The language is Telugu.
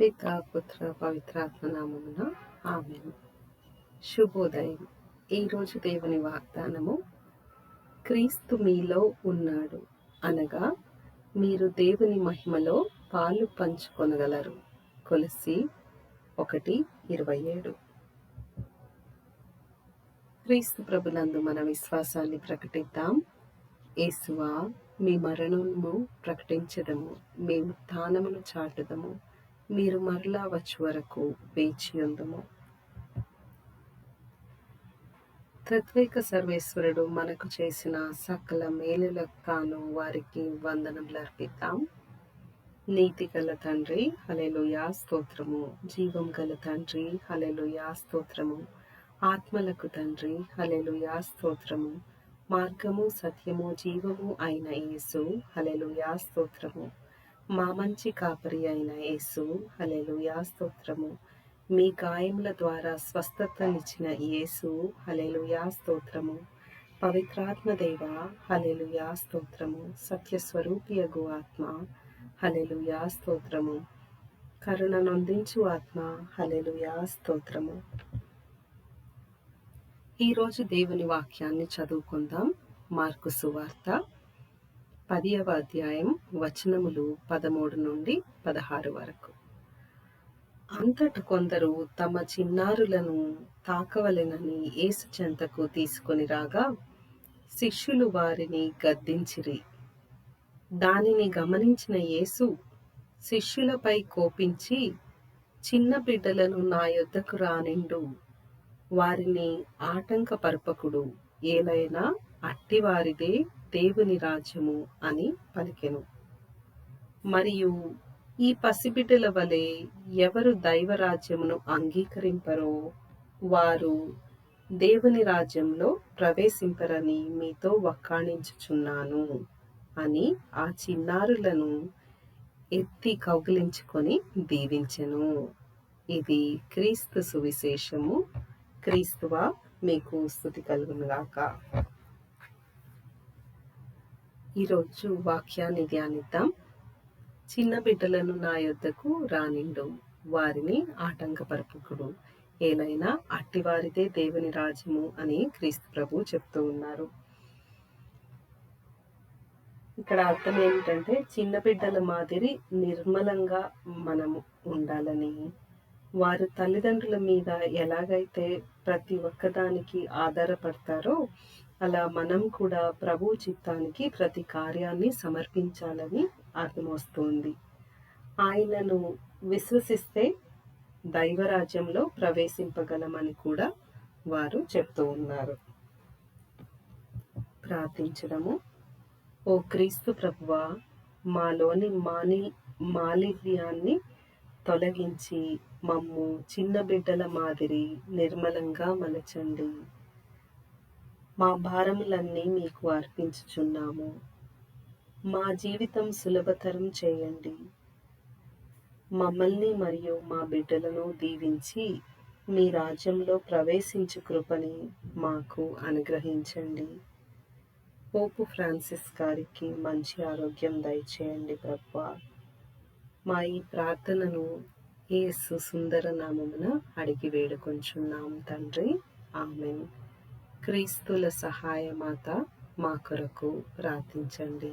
పిత పుత్ర పవిత్రాత్మ నామమున ఆమె శుభోదయం ఈరోజు దేవుని వాగ్దానము క్రీస్తు మీలో ఉన్నాడు అనగా మీరు దేవుని మహిమలో పాలు పంచుకొనగలరు. కొలసి ఒకటి ఇరవై ఏడు. క్రీస్తు ప్రభులందు మన విశ్వాసాన్ని ప్రకటిద్దాం. యేసువా మీ మరణము ప్రకటించదము. మేము తానమును చాటుదము. మీరు మరలా వచ్చే వరకు వేచి ఉందము. తత్వేక సర్వేశ్వరుడు మనకు చేసిన సకల మేలులకు కాను వారికి వందనములు అర్పిద్దాం. నీతి గల తండ్రి హలెలుయా స్తోత్రము. జీవం గల తండ్రి హలెలుయా స్తోత్రము. ఆత్మలకు తండ్రి హలెలుయా స్తోత్రము. మార్గము సత్యము జీవము అయిన యేసు హలెలుయా స్తోత్రము. మా మంచి కాపరి అయిన యేసు హలెలుయా స్తోత్రము. మీ గాయముల ద్వారా స్వస్థతనిచ్చిన యేసు హలెలుయా స్తోత్రము. పవిత్రాత్మ దేవ హలెలుయా స్తోత్రము. సత్యస్వరూపియగు ఆత్మ హలెలుయా స్తోత్రము. కరుణ నొందించు ఆత్మ హలెలుయా స్తోత్రము. ఈరోజు దేవుని వాక్యాన్ని చదువుకుందాం. మార్కు సువార్త పదియవ అధ్యాయం వచనములు పదమూడు నుండి పదహారు వరకు. అంతట కొందరు తమ చిన్నారులను తాకవలెనని యేసు చెంతకు తీసుకొని రాగా శిష్యులు వారిని గద్దించిరి. దానిని గమనించిన యేసు శిష్యులపై కోపించి చిన్న బిడ్డలను నా యొద్దకు రానిండు. వారిని ఆటంకపరపకుడు ఏలైనా అట్టివారిదే దేవుని రాజ్యము అని పలికెను. మరియు ఈ పసిబిడ్డల వలె ఎవరు దైవరాజ్యమును అంగీకరింపరో వారు దేవుని రాజ్యంలో ప్రవేశింపరని మీతో వక్కాణించుచున్నాను అని ఆ చిన్నారులను ఎత్తి కౌగిలించుకొని దీవించెను. ఇది క్రీస్తు సువిశేషము. క్రీస్తువా మీకు స్థుతి కలుగునుగాక. ఈరోజు వాక్యాన్ని ధ్యానిద్దాం. చిన్న బిడ్డలను నా యొద్దకు రానిండు. వారిని ఆటంకపరపుకుడు ఏలైనా అట్టివారిదే దేవుని రాజ్యము అని క్రీస్తు ప్రభు చెప్తూ ఉన్నారు. ఇక్కడ అర్థం ఏమిటంటే చిన్న బిడ్డల మాదిరి నిర్మలంగా మనము ఉండాలని. వారు తల్లిదండ్రుల మీద ఎలాగైతే ప్రతి ఒక్కదానికి ఆధారపడతారో అలా మనం కూడా ప్రభు చిత్తానికి ప్రతి కార్యాన్ని సమర్పించాలని అర్థమవుతోంది ఆయనను విశ్వసిస్తే దైవరాజ్యంలో ప్రవేశింపగలమని కూడా వారు చెప్తూ ఉన్నారు. ప్రార్థించడము. ఓ క్రీస్తు ప్రభువ మాలోని మాని మాలిన్యాన్ని తొలగించి మమ్ము చిన్న బిడ్డల మాదిరి నిర్మలంగా మలచండి. మా భారములన్నీ మీకు అర్పించుచున్నాము. మా జీవితం సులభతరం చేయండి. మమ్మల్ని మరియు మా బిడ్డలను దీవించి మీ రాజ్యంలో ప్రవేశించు కృపని మాకు అనుగ్రహించండి. పోపు ఫ్రాన్సిస్ గారికి మంచి ఆరోగ్యం దయచేయండి ప్రభా మా ఈ ప్రార్థనను ఏసు సుందర నామమున అడిగి వేడుకొంచున్నాం తండ్రి. ఆమెన్. క్రీస్తుల సహాయమాత మా కొరకు ప్రార్థించండి.